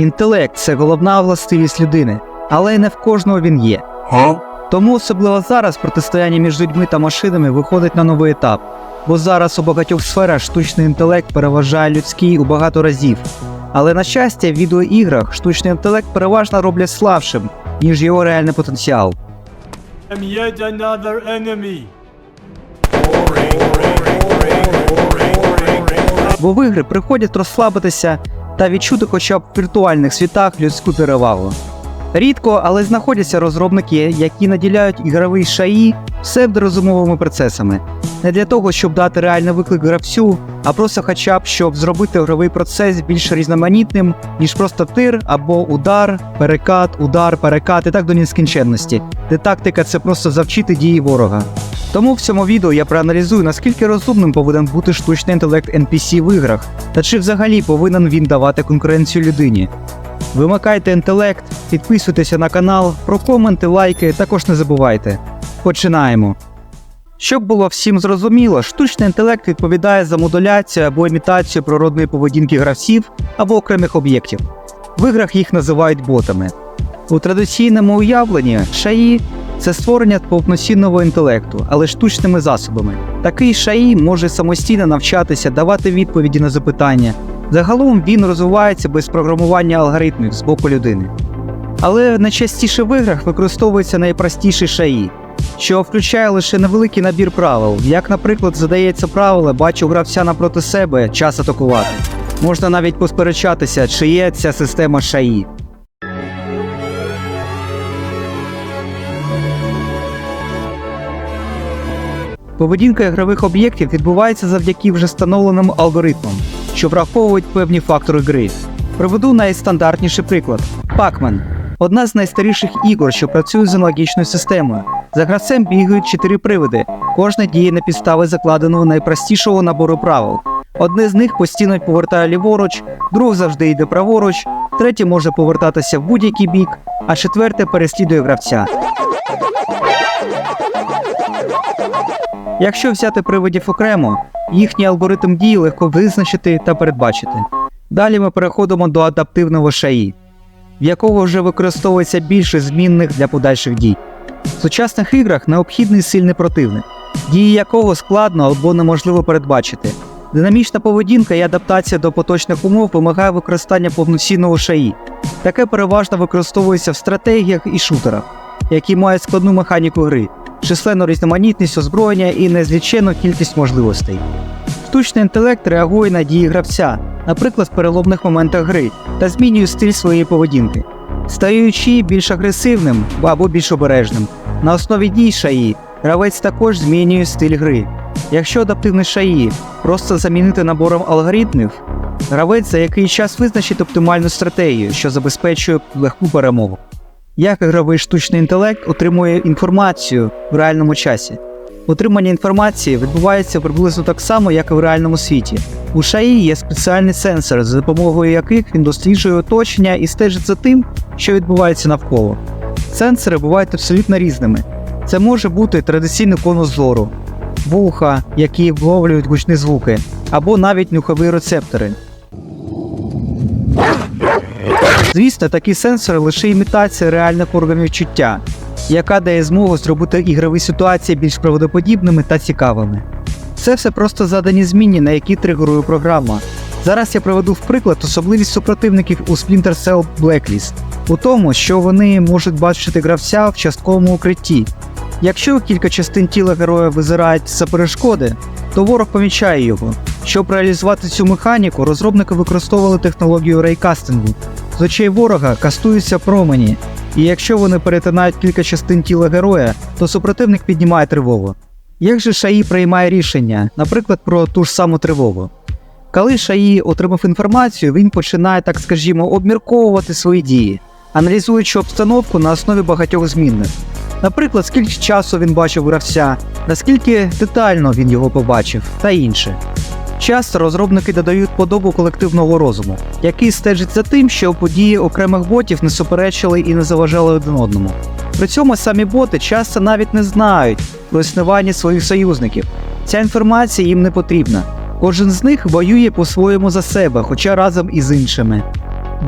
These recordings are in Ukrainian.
Інтелект це головна властивість людини, але й не в кожного він є. Тому особливо зараз протистояння між людьми та машинами виходить на новий етап, бо зараз у багатьох сферах штучний інтелект переважає людський у багато разів. Але на щастя, в відеоіграх штучний інтелект переважно роблять слабшим, ніж його реальний потенціал. am yet another enemy. Бо в ігри приходять розслабитися та відчути хоча б в віртуальних світах людську перевагу. Рідко, але знаходяться розробники, які наділяють ігровий шаї псевдорозумовими процесами, не для того, щоб дати реальний виклик гравцю, а просто хоча б щоб зробити ігровий процес більш різноманітним, ніж просто тир або удар, перекат, удар, перекат і так до нескінченності, де тактика це просто завчити дії ворога. Тому в цьому відео я проаналізую, наскільки розумним повинен бути штучний інтелект NPC в іграх, та чи взагалі повинен він давати конкуренцію людині. Вимикайте інтелект, підписуйтеся на канал, про коменти, лайки також не забувайте. Починаємо. Щоб було всім зрозуміло, штучний інтелект відповідає за модуляцію або імітацію природної поведінки гравців або окремих об'єктів. В іграх їх називають ботами. У традиційному уявленні шаї це створення повноцінного інтелекту, але штучними засобами. Такий шаї може самостійно навчатися, давати відповіді на запитання. Загалом він розвивається без програмування алгоритмів з боку людини. Але найчастіше в іграх використовується найпростіший шаї, що включає лише невеликий набір правил, як, наприклад, задається правило, бачу гравця напроти себе, час атакувати. Можна навіть посперечатися, чи є ця система шаї. Поведінка ігрових об'єктів відбувається завдяки вже встановленим алгоритмам, що враховують певні фактори гри. Приведу найстандартніший приклад: Pac-Man – одна з найстаріших ігор, що працює з аналогічною системою. За гравцем бігають чотири привиди. Кожна діє на підставі закладеного найпростішого набору правил. Одне з них постійно повертає ліворуч, друг завжди йде праворуч, третє може повертатися в будь-який бік, а четверте переслідує гравця. Якщо взяти привидів окремо, їхній алгоритм дії легко визначити та передбачити. Далі ми переходимо до адаптивного шаї, в якого вже використовується більше змінних для подальших дій. В сучасних іграх необхідний сильний противник, дії якого складно або неможливо передбачити. Динамічна поведінка і адаптація до поточних умов вимагає використання повноцінного шаї. Таке переважно використовується в стратегіях і шутерах, які мають складну механіку гри, численну різноманітність озброєння і незліченну кількість можливостей. Штучний інтелект реагує на дії гравця, наприклад, в переломних моментах гри, та змінює стиль своєї поведінки, стаючи більш агресивним або більш обережним. На основі дій шаї гравець також змінює стиль гри. Якщо адаптивний шаї просто замінити набором алгоритмів, гравець за який час визначить оптимальну стратегію, що забезпечує легку перемогу. Як ігровий штучний інтелект отримує інформацію в реальному часі? Отримання інформації відбувається приблизно так само, як і в реальному світі. У ШАІ є спеціальні сенсори, за допомогою яких він досліджує оточення і стежить за тим, що відбувається навколо. Сенсори бувають абсолютно різними. Це може бути традиційний конус зору, вуха, які вловлюють гучні звуки, або навіть нюхові рецептори. Звісно, такі сенсори лише імітація реальних органів чуття, яка дає змогу зробити ігрові ситуації більш правдоподібними та цікавими. Це все просто задані змінні, на які тригерує програма. Зараз я приведу в приклад особливість супротивників у Splinter Cell Blacklist у тому, що вони можуть бачити гравця в частковому укритті. Якщо кілька частин тіла героя визирають за перешкоди, то ворог помічає його. Щоб реалізувати цю механіку, розробники використовували технологію рейкастингу. З очей ворога кастуються промені, і якщо вони перетинають кілька частин тіла героя, то супротивник піднімає тривогу. Як же Шаї приймає рішення, наприклад, про ту ж саму тривогу? Коли Шаї отримав інформацію, він починає, так скажімо, обмірковувати свої дії, аналізуючи обстановку на основі багатьох змінних. Наприклад, скільки часу він бачив гравця, наскільки детально він його побачив, та інше. Часто розробники додають подобу колективного розуму, який стежить за тим, що події окремих ботів не суперечили і не заважали один одному. При цьому самі боти часто навіть не знають про існування своїх союзників. Ця інформація їм не потрібна. Кожен з них воює по-своєму за себе, хоча разом із іншими.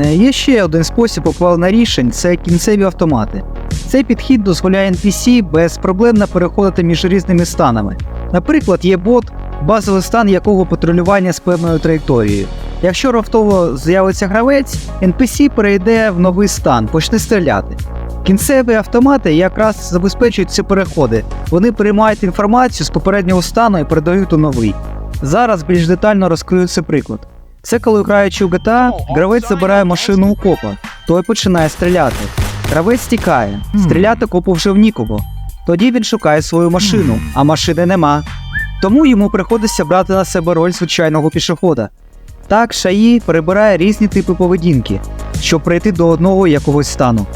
Е, Є ще один спосіб ухвалення рішень це кінцеві автомати. Цей підхід дозволяє NPC безпроблемно переходити між різними станами. Наприклад, є бот, базовий стан якого патрулювання з певною траєкторією. Якщо раптово з'явиться гравець, NPC перейде в новий стан, почне стріляти. Кінцеві автомати якраз забезпечують ці переходи. Вони приймають інформацію з попереднього стану і передають у новий. Зараз більш детально розкрию цей приклад. Це коли граючи у GTA, гравець забирає машину у копа, той починає стріляти. Гравець тікає, стріляти копу вже в нікого. Тоді він шукає свою машину, а машини нема. Тому йому приходиться брати на себе роль звичайного пішохода. Так Шаї перебирає різні типи поведінки, щоб прийти до одного якогось стану.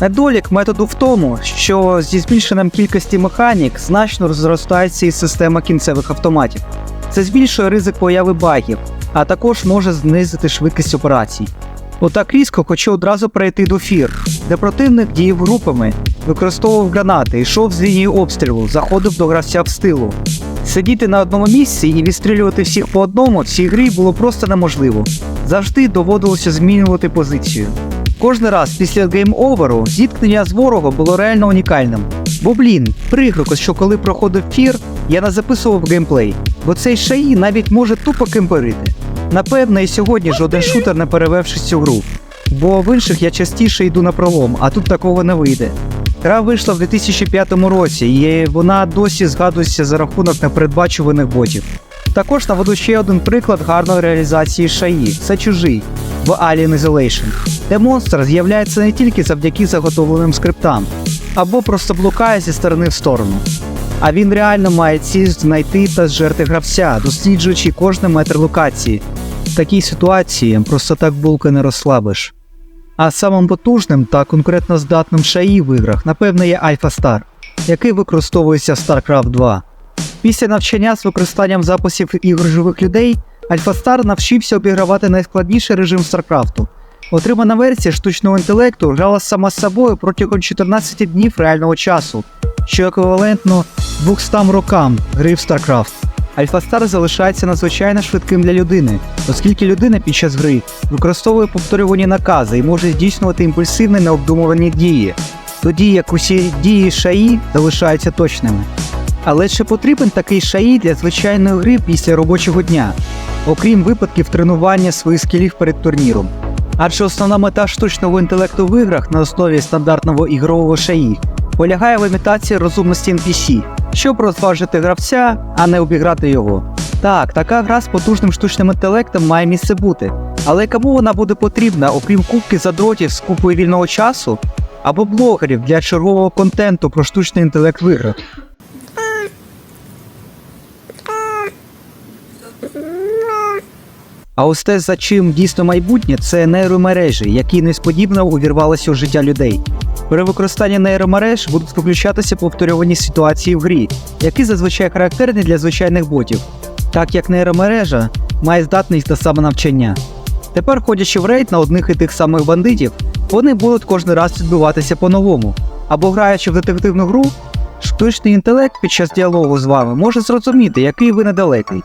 Недолік методу в тому, що зі збільшенням кількості механік значно розростається і система кінцевих автоматів. Це збільшує ризик появи багів, а також може знизити швидкість операцій. Отак різко хочу одразу перейти до фір, де противник діяв групами, використовував гранати, йшов з лінії обстрілу, заходив до гравця в стилу. Сидіти на одному місці і відстрілювати всіх по одному в цій грі було просто неможливо. Завжди доводилося змінювати позицію. Кожен раз після гейм-оверу зіткнення з ворогом було реально унікальним. Бо блін, прикро, що коли проходив фір, я не записував геймплей, бо цей шаї навіть може тупо кемперити. Напевно, і сьогодні жоден шутер не перевевши цю гру. Бо в інших я частіше йду на пролом, а тут такого не вийде. Гра вийшла в 2005 році, і вона досі згадується за рахунок непередбачуваних ботів. Також наведу ще один приклад гарної реалізації шаї це чужий в Alien Isolation, де монстр з'являється не тільки завдяки заготовленим скриптам, або просто блукає зі сторони в сторону. А він реально має ціль знайти та зжерти гравця, досліджуючи кожний метр локації. В такій ситуації просто так булки не розслабиш. А самим потужним та конкретно здатним шаї в іграх, напевно, є Alpha Star, який використовується в StarCraft 2. Після навчання з використанням записів ігор живих людей, Alpha Star навчився обігравати найскладніший режим StarCraft. Отримана версія штучного інтелекту грала сама з собою протягом 14 днів реального часу, що еквівалентно 200 рокам гри в StarCraft. Alpha Star залишається надзвичайно швидким для людини, оскільки людина під час гри використовує повторювані накази і може здійснювати імпульсивні необдумувані дії, тоді як усі дії шаї залишаються точними. Але чи потрібен такий шаї для звичайної гри після робочого дня, окрім випадків тренування своїх скілів перед турніром? Адже основна мета штучного інтелекту в іграх на основі стандартного ігрового шаї полягає в імітації розумності NPC, щоб розважити гравця, а не обіграти його. Так, така гра з потужним штучним інтелектом має місце бути, але кому вона буде потрібна, окрім кубки задротів з купою вільного часу або блогерів для чергового контенту про штучний інтелект в іграх? А ось те, за чим дійсно майбутнє, це нейромережі, які несподівано увірвалися у життя людей. При використанні нейромереж будуть виключатися повторювані ситуації в грі, які зазвичай характерні для звичайних ботів, так як нейромережа має здатність до самонавчання. Тепер, ходячи в рейд на одних і тих самих бандитів, вони будуть кожен раз відбиватися по-новому. Або граючи в детективну гру, штучний інтелект під час діалогу з вами може зрозуміти, який ви недалекий,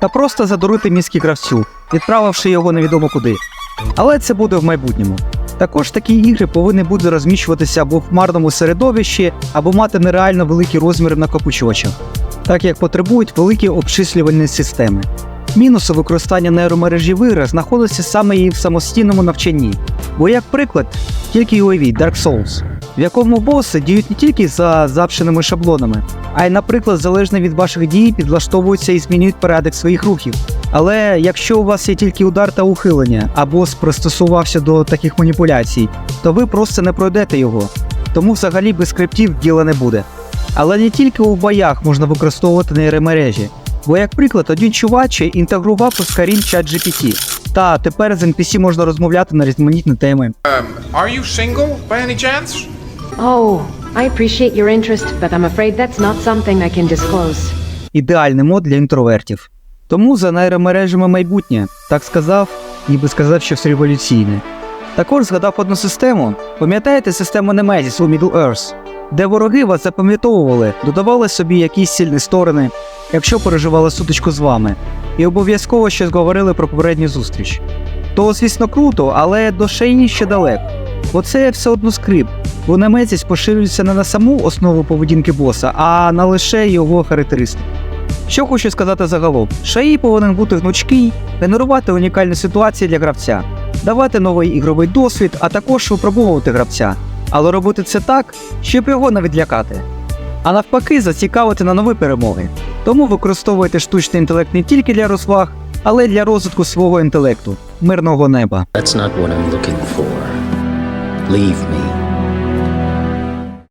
та просто задурити мізки гравцю, відправивши його невідомо куди. Але це буде в майбутньому. Також такі ігри повинні бути розміщуватися або в хмарному середовищі, або мати нереально великі розміри накопичувачах, так як потребують великі обчислювальні системи. Мінуси використання нейромережі в іграх знаходиться саме її в самостійному навчанні. Бо, як приклад, тільки уявіть Dark Souls, в якому боси діють не тільки за завченими шаблонами, а й, наприклад, залежно від ваших дій, підлаштовуються і змінюють порядок своїх рухів. Але якщо у вас є тільки удар та ухилення, а бос пристосувався до таких маніпуляцій, то ви просто не пройдете його. Тому взагалі без скриптів діла не буде. Але не тільки у боях можна використовувати нейромережі. Бо, як приклад, один чувач інтегрував у Skyrim чат GPT. Та тепер з NPC можна розмовляти на різноманітні теми. Um, are you single by any chance? Oh, I appreciate your interest, but I'm afraid that's not something I can disclose. Ідеальний мод для інтровертів. Тому за нейромережами майбутнє, так сказав, ніби сказав щось революційне. Також згадав одну систему. Пам'ятаєте систему Nemesis у Middle Earth, де вороги вас запам'ятовували, додавали собі якісь сильні сторони, якщо переживали сутичку з вами, і обов'язково щось говорили про попередню зустріч. то звісно круто, але до шиї ще далеко. Бо це все одно скрипт, бо немецькість поширюється не на саму основу поведінки боса, а на лише його характеристики. Що хочу сказати загалом, шаї повинен бути гнучкий, генерувати унікальні ситуації для гравця, давати новий ігровий досвід, а також випробовувати гравця, але робити це так, щоб його не відлякати. А навпаки, зацікавити на нові перемоги. Тому використовуйте штучний інтелект не тільки для розваг, але й для розвитку свого інтелекту, мирного неба. That's not what I'm looking for. Leave me.